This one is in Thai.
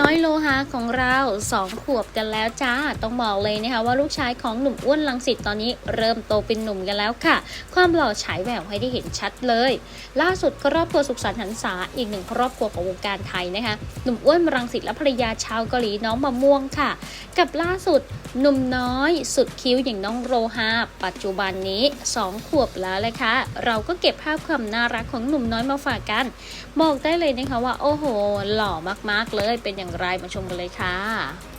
น้อยโลหะของเราสองขวบกันแล้วจ้า ต้องบอกเลยนะคะว่าลูกชายของหนุ่มอ้วนลังสิตตอนนี้เริ่มโตเป็นหนุ่มกันแล้วค่ะ ความหล่อฉายแววให้ได้เห็นชัดเลย ล่าสุดครอบครัวสุขสันต์หันษาอีกหนึ่งครอบครัวของวงการไทยนะคะหนุ่มอ้วนรังสิตและภรรยาชาวเกาหลีน้องมะม่วงค่ะ กับล่าสุดหนุ่มน้อยสุดคิ้วอย่างน้องโรฮาปัจจุบันนี้ 2 ขวบแล้วเลยค่ะ เราก็เก็บภาพความน่ารักของหนุ่มน้อยมาฝากกัน บอกได้เลยนะคะว่าโอ้โห หล่อมากๆเลยเป็นอย่างไรมาชมกันเลยค่ะ